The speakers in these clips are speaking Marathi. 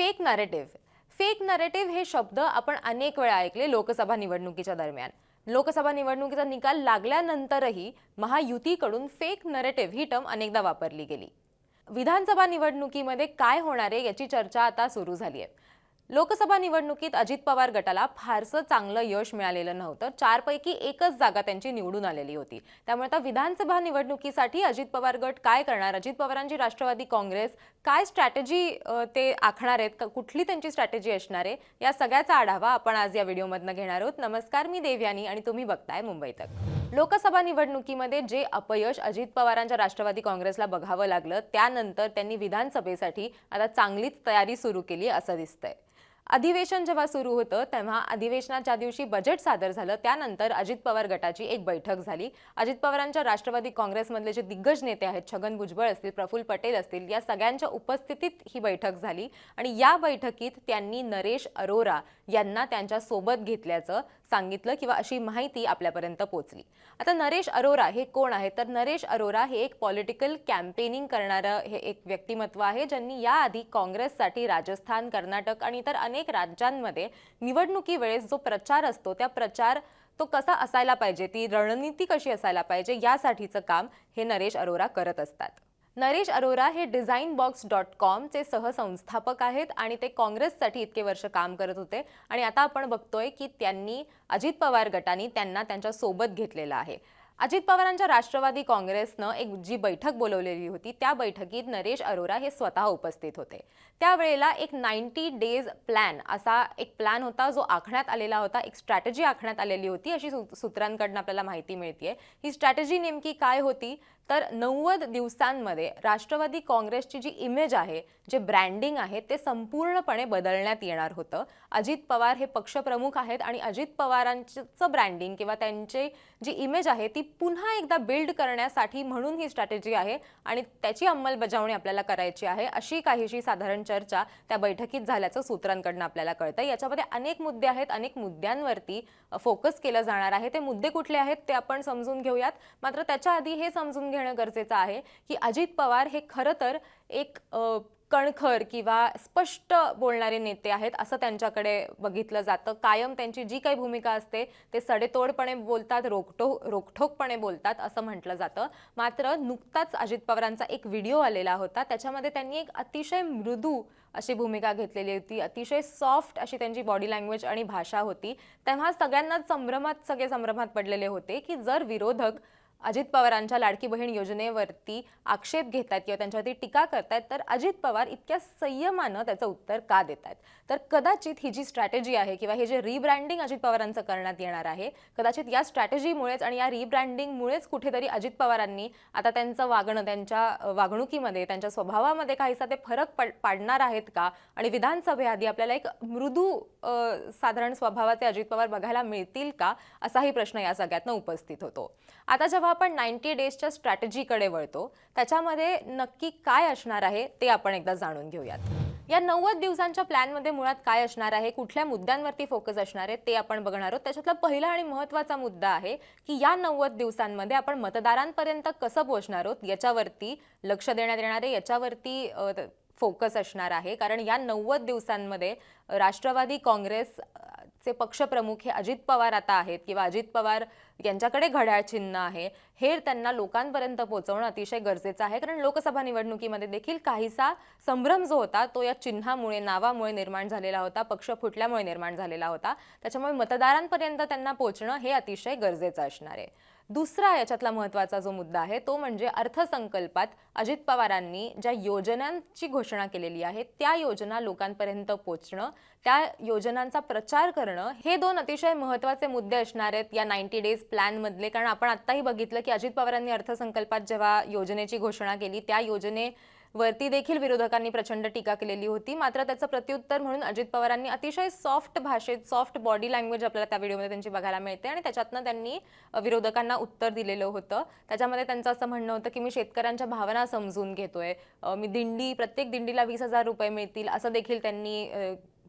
फेक नरेटिव्ह फेक नरेटिव्ह हे शब्द आपण अनेक वेळा ऐकले लोकसभा निवडणुकीच्या दरम्यान. लोकसभा निवडणुकीचा निकाल लागल्यानंतरही महायुतीकडून फेक नरेटिव्ह ही टर्म अनेकदा वापरली गेली. विधानसभा निवडणुकीमध्ये काय होणार आहे याची चर्चा आता सुरू झाली आहे. लोकसभा निवडणुकीत अजित पवार गटाला फारसं चांगलं यश मिळालेलं नव्हतं. चारपैकी एकच जागा त्यांची निवडून आलेली होती. त्यामुळे आता विधानसभा निवडणुकीसाठी अजित पवार गट काय करणार? अजित पवारांची राष्ट्रवादी काँग्रेस काय स्ट्रॅटेजी ते आखणार आहेत? कुठली त्यांची स्ट्रॅटेजी असणार आहे? या सगळ्याचा आढावा आपण आज या व्हिडिओमधनं घेणार आहोत. नमस्कार मी देवयानी आणि तुम्ही बघताय मुंबई तक. लोकसभा निवडणुकीमध्ये जे अपयश अजित पवारांच्या राष्ट्रवादी काँग्रेसला बघावं लागलं त्यानंतर त्यांनी विधानसभेसाठी आता चांगलीच तयारी सुरू केली असं दिसतंय. अधिवेशन जेव्हा सुरू होतं तेव्हा अधिवेशनाच्या दिवशी बजेट सादर झालं. त्यानंतर अजित पवार गटाची एक बैठक झाली. अजित पवारांच्या राष्ट्रवादी काँग्रेसमधले जे दिग्गज नेते आहेत छगन भुजबळ असतील प्रफुल्ल पटेल असतील या सगळ्यांच्या उपस्थितीत ही बैठक झाली. आणि या बैठकीत त्यांनी नरेश अरोरा यांना त्यांच्यासोबत घेतल्याचं सांगितलं किंवा अशी माहिती आपल्यापर्यंत पोहोचली. आता नरेश अरोरा हे कोण आहे तर नरेश अरोरा हे एक पॉलिटिकल कॅम्पेनिंग करणारं हे एक व्यक्तिमत्व आहे ज्यांनी याआधी काँग्रेससाठी राजस्थान कर्नाटक आणि इतर अनेक राज्यांमध्ये निवडणुकी वेळेस जो प्रचार असतो त्या प्रचार तो कसा असायला पाहिजे? ती रणनीती कशी असायला पाहिजे? यासाठीचं काम हे नरेश अरोरा करत असतात. नरेश अरोरा हे डिझाईन बॉक्स डॉट कॉमचे सहसंस्थापक आहेत आणि ते काँग्रेससाठी इतके वर्ष काम करत होते. आणि आता आपण बघतोय की त्यांनी अजित पवार गटाने त्यांना त्यांच्यासोबत घेतलेलं आहे. अजित पवारांच्या राष्ट्रवादी काँग्रेसनं एक जी बैठक बोलवलेली होती त्या बैठकीत नरेश अरोरा हे स्वतः उपस्थित होते. त्यावेळेला एक नाईन्टी डेज प्लॅन असा एक प्लॅन होता जो आखण्यात आलेला होता एक स्ट्रॅटेजी आखण्यात आलेली होती अशी सूत्रांकडून सूत्रांकडनं आपल्याला माहिती मिळते ही स्ट्रॅटेजी नेमकी काय होती? तर नव्वद दिवसांमध्ये राष्ट्रवादी काँग्रेसची जी इमेज आहे जे ब्रँडिंग आहे ते संपूर्णपणे बदलण्यात येणार होतं. अजित पवार हे पक्षप्रमुख आहेत आणि अजित पवारांचं ब्रँडिंग किंवा त्यांची जी इमेज आहे ती पुन्हा एकदा बिल्ड करण्यासाठी म्हणून ही स्ट्रॅटेजी आहे आणि त्याची अंमलबजावणी आपल्याला करायची आहे अशी काहीशी साधारण चर्चा त्या बैठकीत झाल्याचं सूत्रांकडून आपल्याला कळतं. याच्यामध्ये अनेक मुद्दे आहेत अनेक मुद्द्यांवरती फोकस केलं जाणार आहे. ते मुद्दे कुठले आहेत ते आपण समजून घेऊयात. मात्र त्याच्या आधी हे समजून घेणं गरजेचं आहे की अजित पवार हे खरं तर एक कणखर किंवा स्पष्ट बोलणारे नेते आहेत असं त्यांच्याकडे बघितलं जातं. कायम त्यांची जी काही भूमिका असते ते सडेतोडपणे बोलतात रोखटो रोखठोकपणे बोलतात असं म्हटलं जातं. मात्र नुकताच अजित पवारांचा एक व्हिडिओ आलेला होता. त्याच्यामध्ये त्यांनी एक अतिशय मृदू अशी भूमिका घेतलेली होती. अतिशय सॉफ्ट अशी त्यांची बॉडी लँग्वेज आणि भाषा होती. तेव्हा सगळ्यांनाच संभ्रमात सगळे संभ्रमात पडलेले होते की जर विरोधक अजित पवारांच्या लाडकी बहीण योजनेवरती आक्षेप घेत आहेत किंवा त्यांच्यावरती टीका करतायत तर अजित पवार इतक्या संयमानं त्याचं उत्तर का देत आहेत तर कदाचित ही जी स्ट्रॅटेजी आहे किंवा हे जे रिब्रँडिंग अजित पवारांचं करण्यात येणार आहे कदाचित या स्ट्रॅटेजीमुळेच आणि या रिब्रँडिंगमुळेच कुठेतरी अजित पवारांनी आता त्यांचं वागणं त्यांच्या वागणुकीमध्ये त्यांच्या स्वभावामध्ये काहीसा ते फरक पड पाडणार आहेत का? आणि विधानसभेआधी आपल्याला एक मृदू साधारण स्वभावाचे अजित पवार बघायला मिळतील का? असाही प्रश्न या सगळ्यातनं उपस्थित होतो. आता जेव्हा आपण नाईन्टी डेजच्या स्ट्रॅटेजीकडे वळतो त्याच्यामध्ये नक्की काय असणार आहे ते आपण एकदा जाणून घेऊयात. या नव्वद दिवसांच्या प्लॅनमध्ये मुळात काय असणार आहे कुठल्या मुद्द्यांवरती फोकस असणार आहे ते आपण बघणार आहोत. त्याच्यातला पहिला आणि महत्त्वाचा मुद्दा आहे की या नव्वद दिवसांमध्ये आपण मतदारांपर्यंत कसं पोहोचणार आहोत याच्यावरती लक्ष देण्यात येणार आहे याच्यावरती फोकस असणार आहे. कारण या नव्वद दिवसांमध्ये राष्ट्रवादी काँग्रेस चे पक्षप्रमुख हे अजित पवार आता आहेत किंवा अजित पवार यांच्याकडे घड्याळ चिन्ह आहे. हे त्यांना लोकांपर्यंत पोहोचवणं अतिशय गरजेचं आहे. कारण लोकसभा निवडणुकीमध्ये देखील काहीसा संभ्रम जो होता तो या चिन्हामुळे नावामुळे निर्माण झालेला होता पक्ष फुटल्यामुळे निर्माण झालेला होता. त्याच्यामुळे मतदारांपर्यंत त्यांना पोहोचणं हे अतिशय गरजेचं असणार आहे. दुसरा याच्यातला महत्त्वाचा जो मुद्दा आहे तो म्हणजे अर्थसंकल्पात अजित पवारांनी ज्या योजनांची घोषणा केलेली आहे त्या योजना लोकांपर्यंत पोचणं त्या योजनांचा प्रचार करणं हे दोन अतिशय महत्त्वाचे मुद्दे असणार आहेत या नाईन्टी डेज प्लॅनमधले. कारण आपण आत्ताही बघितलं की अजित पवारांनी अर्थसंकल्पात जेव्हा योजनेची घोषणा केली त्या योजने वरती देखील विरोधकांनी प्रचंड टीका केलेली होती. मात्र त्याचं प्रत्युत्तर म्हणून अजित पवारांनी अतिशय सॉफ्ट भाषेत सॉफ्ट बॉडी लँग्वेज आपल्याला त्या व्हिडिओमध्ये त्यांची बघायला मिळते आणि त्याच्यातनं त्यांनी विरोधकांना उत्तर दिलेलं होतं. त्याच्यामध्ये त्यांचं असं म्हणणं होतं की मी शेतकऱ्यांच्या भावना समजून घेतोय. मी दिंडी प्रत्येक दिंडीला वीस हजार रुपये मिळतील असं देखील त्यांनी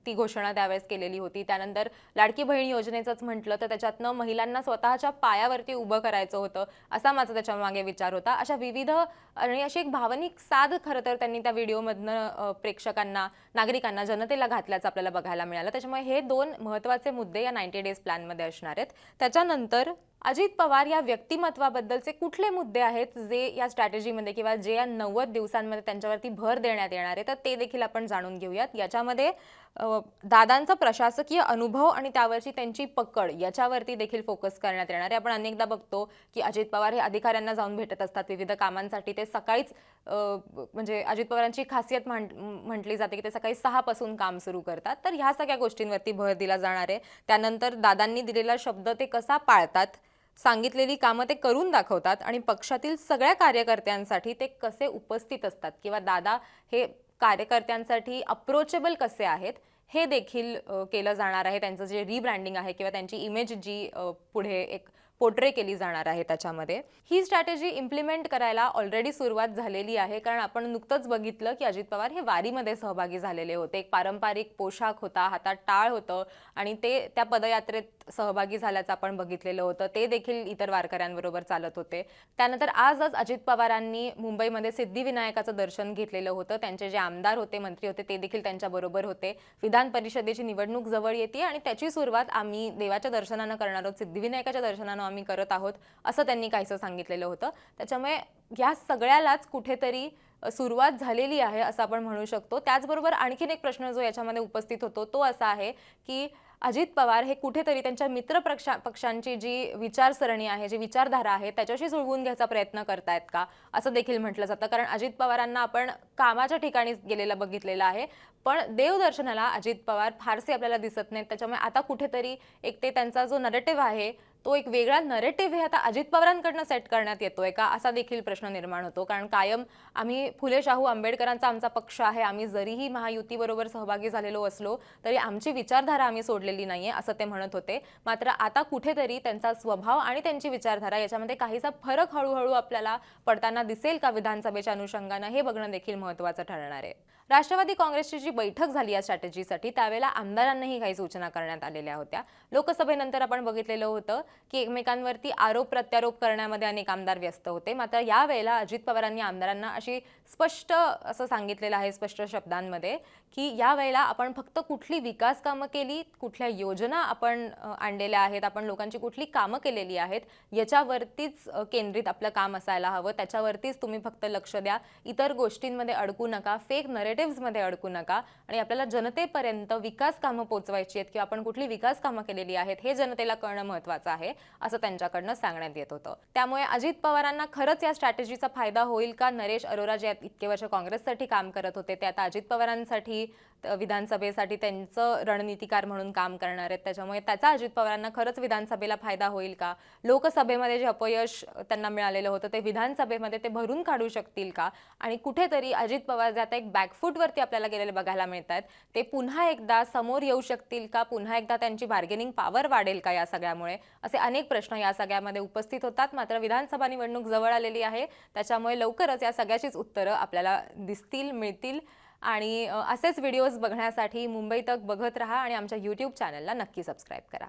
ती घोषणा त्यावेळेस केलेली होती. त्यानंतर लाडकी बहीण योजनेचंच म्हटलं तर त्याच्यातनं महिलांना स्वतःच्या पायावरती उभं करायचं होतं असा माझा त्याच्यामागे विचार होता. अशा विविध आणि अशी एक भावनिक साध खरं तर त्यांनी त्या व्हिडिओमधनं प्रेक्षकांना नागरिकांना जनतेला घातल्याचं आपल्याला बघायला मिळालं. त्याच्यामुळे हे दोन महत्त्वाचे मुद्दे या नाईन्टी डेज प्लॅनमध्ये असणार आहेत. त्याच्यानंतर अजित पवार या व्यक्तिमत्वाबद्दलचे कुठले मुद्दे आहेत जे या स्ट्रॅटेजीमध्ये किंवा जे या नव्वद दिवसांमध्ये त्यांच्यावरती भर देण्यात येणार आहे तर ते देखील आपण जाणून घेऊयात. याच्यामध्ये दादांचा प्रशासकीय अनुभव आणि त्यावरची त्यांची पकड याच्यावरती देखील फोकस करण्यात येणार आहे. आपण अनेकदा बघतो की अजित पवार हे अधिकाऱ्यांना जाऊन भेटत असतात. विविध कामांसाठी ते सकाळीच म्हणजे अजित पवारांची खासियत म्हण- म्हटली जाते की ते सकाळी सहापासून काम सुरू करतात. तर ह्या सगळ्या गोष्टींवरती भर दिला जाणार आहे. त्यानंतर दादांनी दिलेला शब्द ते कसा पाळतात सांगितलेली कामं ते करून दाखवतात आणि पक्षातील सगळ्या कार्यकर्त्यांसाठी ते कसे उपस्थित असतात किंवा दादा हे कार्यकर्त्यांसाठी अप्रोचेबल कसे आहेत हे देखील केलं जाणार आहे. त्यांचं जे रिब्रँडिंग आहे किंवा त्यांची इमेज जी पुढे एक पोर्ट्रे केली जाणार आहे त्याच्यामध्ये. ही स्ट्रॅटेजी इम्प्लिमेंट करायला ऑलरेडी सुरुवात झालेली आहे. कारण आपण नुकतंच बघितलं की अजित पवार हे वारीमध्ये सहभागी झालेले होते. एक पारंपरिक पोशाख होता हातात टाळ होतं आणि ते त्या पदयात्रेत सहभागी झाल्याचं आपण बघितलेलं होतं. ते देखील इतर वारकऱ्यांबरोबर चालत होते. त्यानंतर आजच अजित पवारांनी मुंबईमध्ये सिद्धिविनायकाचं दर्शन घेतलेलं होतं. त्यांचे जे आमदार होते मंत्री होते ते देखील त्यांच्याबरोबर होते. विधान परिषदेची निवडणूक जवळ येते आणि त्याची सुरुवात आम्ही देवाच्या दर्शनानं करणार आहोत सिद्धिविनायकाच्या दर्शनानं आम्ही करत आहोत असं त्यांनी काहीसं सांगितलेलं होतं. त्याच्यामुळे ह्या सगळ्यालाच कुठेतरी सुरुवात झालेली आहे असं आपण म्हणू शकतो. त्याचबरोबर आणखीन एक प्रश्न जो याच्यामध्ये उपस्थित होतो तो असा आहे की अजित पवार हे कुठेतरी त्यांच्या मित्र पक्षा पक्षांची जी विचारसरणी आहे जी विचारधारा आहे त्याच्याशी जुळवून घ्यायचा प्रयत्न करतायत का? असं देखील म्हटलं जातं. कारण अजित पवारांना आपण कामाच्या ठिकाणी गेलेलं बघितलेलं आहे. पण देवदर्शनाला अजित पवार फारसे आपल्याला दिसत नाहीत. त्याच्यामुळे आता कुठेतरी एक ते त्यांचा जो नरेटिव्ह आहे तो एक वेगळा नरेटिव्ह हे आता अजित पवारांकडनं सेट करण्यात येतोय का? असा देखील प्रश्न निर्माण होतो. कारण कायम आम्ही फुले शाहू आंबेडकरांचा आमचा पक्ष आहे. आम्ही जरीही महायुतीबरोबर सहभागी झालेलो असलो तरी आमची विचारधारा आम्ही सोडलेली नाहीये असं ते म्हणत होते. मात्र आता कुठेतरी त्यांचा स्वभाव आणि त्यांची विचारधारा याच्यामध्ये काहीसा फरक हळूहळू आपल्याला पडताना दिसेल का विधानसभेच्या अनुषंगानं? हे बघणं देखील महत्त्वाचं ठरणार आहे. राष्ट्रवादी काँग्रेसची जी बैठक झाली या स्ट्रॅटेजीसाठी त्यावेळेला आमदारांनाही काही सूचना करण्यात आलेल्या होत्या. लोकसभेनंतर आपण बघितलेलं होतं की एकमेकांवरती आरोप प्रत्यारोप करण्यामध्ये अनेक आमदार व्यस्त होते. मात्र यावेळेला अजित पवारांनी आमदारांना अशी स्पष्ट असं सांगितलेलं आहे स्पष्ट शब्दांमध्ये की यावेळेला आपण फक्त कुठली विकास कामं केली कुठल्या योजना आपण आणलेल्या आहेत आपण लोकांची कुठली कामं केलेली आहेत याच्यावरतीच केंद्रित आपलं काम असायला हवं त्याच्यावरतीच तुम्ही फक्त लक्ष द्या इतर गोष्टींमध्ये अडकू नका फेक नरेटिव्हमध्ये अडकू नका आणि आपल्याला जनतेपर्यंत विकास कामं पोचवायची आहेत किंवा आपण कुठली विकास कामं केलेली आहेत हे जनतेला कळणं महत्वाचं आहे असं त्यांच्याकडनं सांगण्यात येत होतं. त्यामुळे अजित पवारांना खरंच या स्ट्रॅटेजीचा फायदा होईल का? नरेश अरोरा जे इतके वर्ष काँग्रेससाठी काम करत होते ते आता अजित पवारांसाठी विधानसभेसाठी त्यांचं रणनीतिकार म्हणून काम करणार आहेत. त्याच्यामुळे त्याचा अजित पवारांना खरंच विधानसभेला फायदा होईल का? लोकसभेमध्ये जे अपयश त्यांना मिळालेलं होतं ते विधानसभेमध्ये ते भरून काढू शकतील का? आणि कुठेतरी अजित पवार जे आता एक बॅकफूटवरती आपल्याला गेलेले बघायला मिळत आहेत ते पुन्हा एकदा समोर येऊ शकतील का? पुन्हा एकदा त्यांची बार्गेनिंग पॉवर वाढेल का या सगळ्यामुळे? असे अनेक प्रश्न या सगळ्यामध्ये उपस्थित होतात. मात्र विधानसभा निवडणूक जवळ आलेली आहे. त्याच्यामुळे लवकरच या सगळ्याचीच उत्तरं आपल्याला दिसतील मिळतील. आणि असेच व्हिडिओज बघण्यासाठी मुंबई तक बघत राहा आणि आमच्या यूट्यूब चॅनलला नक्की सबस्क्राईब करा.